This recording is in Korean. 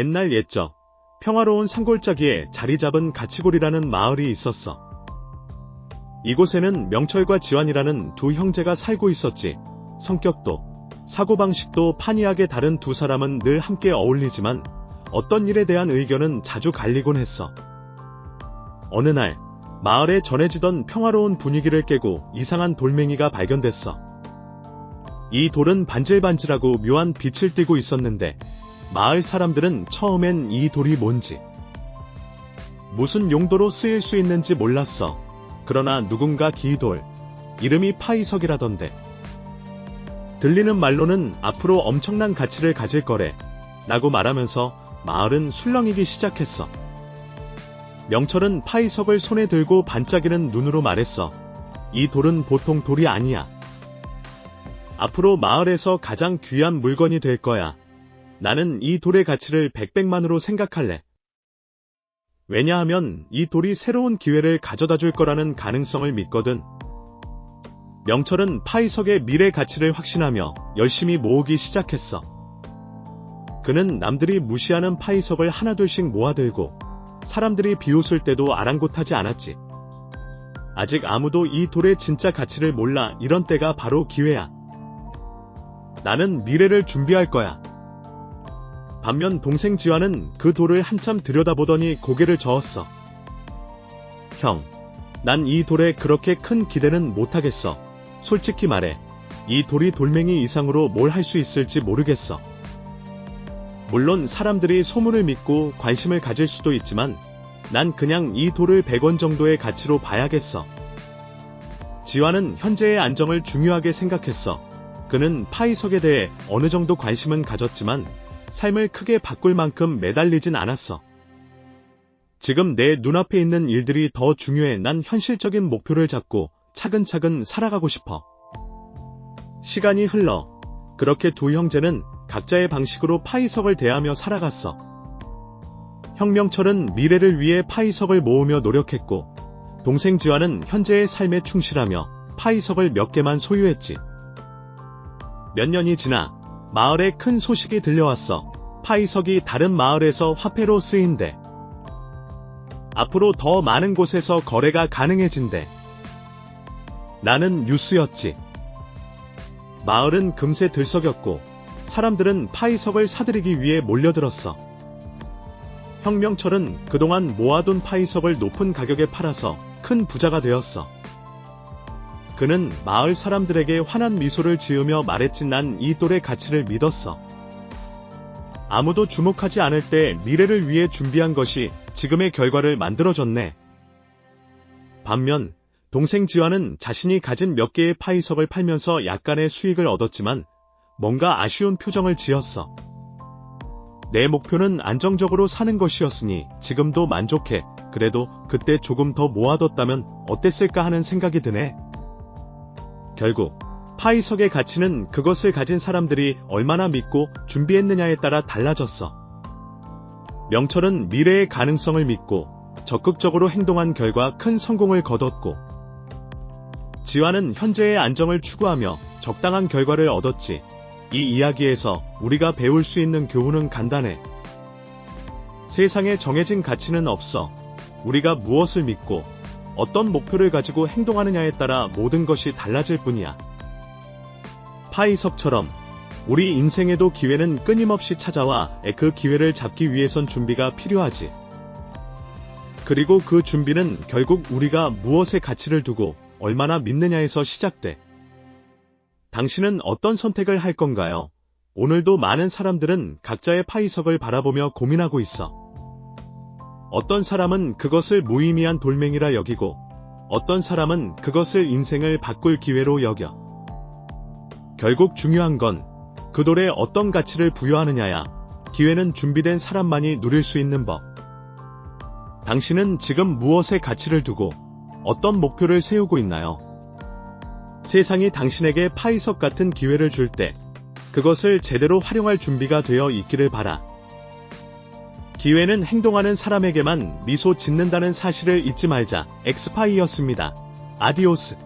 옛날 옛적 평화로운 산골짜기에 자리 잡은 가치골이라는 마을이 있었어. 이곳에는 명철과 지환이라는 두 형제가 살고 있었지. 성격도, 사고방식도 판이하게 다른 두 사람은 늘 함께 어울리지만 어떤 일에 대한 의견은 자주 갈리곤 했어. 어느 날, 마을에 전해지던 평화로운 분위기를 깨고 이상한 돌멩이가 발견됐어. 이 돌은 반질반질하고 묘한 빛을 띠고 있었는데 마을 사람들은 처음엔 이 돌이 뭔지 무슨 용도로 쓰일 수 있는지 몰랐어. 그러나 누군가 기 돌, 이름이 파이석이라던데. 들리는 말로는 앞으로 엄청난 가치를 가질 거래. 라고 말하면서 마을은 술렁이기 시작했어. 명철은 파이석을 손에 들고 반짝이는 눈으로 말했어. 이 돌은 보통 돌이 아니야. 앞으로 마을에서 가장 귀한 물건이 될 거야. 나는 이 돌의 가치를 백백만으로 생각할래. 왜냐하면 이 돌이 새로운 기회를 가져다 줄 거라는 가능성을 믿거든. 명철은 파이석의 미래 가치를 확신하며 열심히 모으기 시작했어. 그는 남들이 무시하는 파이석을 하나둘씩 모아들고 사람들이 비웃을 때도 아랑곳하지 않았지. 아직 아무도 이 돌의 진짜 가치를 몰라 이런 때가 바로 기회야. 나는 미래를 준비할 거야. 반면 동생 지환은 그 돌을 한참 들여다보더니 고개를 저었어. 형, 난 이 돌에 그렇게 큰 기대는 못하겠어. 솔직히 말해, 이 돌이 돌멩이 이상으로 뭘 할 수 있을지 모르겠어. 물론 사람들이 소문을 믿고 관심을 가질 수도 있지만, 난 그냥 이 돌을 100원 정도의 가치로 봐야겠어. 지환은 현재의 안정을 중요하게 생각했어. 그는 파이석에 대해 어느 정도 관심은 가졌지만, 삶을 크게 바꿀 만큼 매달리진 않았어. 지금 내 눈앞에 있는 일들이 더 중요해 난 현실적인 목표를 잡고 차근차근 살아가고 싶어. 시간이 흘러 그렇게 두 형제는 각자의 방식으로 파이석을 대하며 살아갔어. 혁명철은 미래를 위해 파이석을 모으며 노력했고 동생 지환은 현재의 삶에 충실하며 파이석을 몇 개만 소유했지. 몇 년이 지나 마을에 큰 소식이 들려왔어. 파이석이 다른 마을에서 화폐로 쓰인대. 앞으로 더 많은 곳에서 거래가 가능해진대. 나는 뉴스였지. 마을은 금세 들썩였고 사람들은 파이석을 사들이기 위해 몰려들었어. 혁명철은 그동안 모아둔 파이석을 높은 가격에 팔아서 큰 부자가 되었어. 그는 마을 사람들에게 환한 미소를 지으며 말했지 난 이 돌의 가치를 믿었어. 아무도 주목하지 않을 때 미래를 위해 준비한 것이 지금의 결과를 만들어줬네. 반면 동생 지환은 자신이 가진 몇 개의 파이석을 팔면서 약간의 수익을 얻었지만 뭔가 아쉬운 표정을 지었어. 내 목표는 안정적으로 사는 것이었으니 지금도 만족해. 그래도 그때 조금 더 모아뒀다면 어땠을까 하는 생각이 드네. 결국 파이석의 가치는 그것을 가진 사람들이 얼마나 믿고 준비했느냐에 따라 달라졌어. 명철은 미래의 가능성을 믿고 적극적으로 행동한 결과 큰 성공을 거뒀고 지환은 현재의 안정을 추구하며 적당한 결과를 얻었지. 이 이야기에서 우리가 배울 수 있는 교훈은 간단해. 세상에 정해진 가치는 없어. 우리가 무엇을 믿고 어떤 목표를 가지고 행동하느냐에 따라 모든 것이 달라질 뿐이야. 파이석처럼 우리 인생에도 기회는 끊임없이 찾아와 그 기회를 잡기 위해선 준비가 필요하지. 그리고 그 준비는 결국 우리가 무엇에 가치를 두고 얼마나 믿느냐에서 시작돼. 당신은 어떤 선택을 할 건가요? 오늘도 많은 사람들은 각자의 파이석을 바라보며 고민하고 있어. 어떤 사람은 그것을 무의미한 돌멩이라 여기고, 어떤 사람은 그것을 인생을 바꿀 기회로 여겨. 결국 중요한 건 그 돌에 어떤 가치를 부여하느냐야. 기회는 준비된 사람만이 누릴 수 있는 법. 당신은 지금 무엇에 가치를 두고 어떤 목표를 세우고 있나요? 세상이 당신에게 파이석 같은 기회를 줄 때 그것을 제대로 활용할 준비가 되어 있기를 바라. 기회는 행동하는 사람에게만 미소 짓는다는 사실을 잊지 말자. 엑스파이였습니다. 아디오스.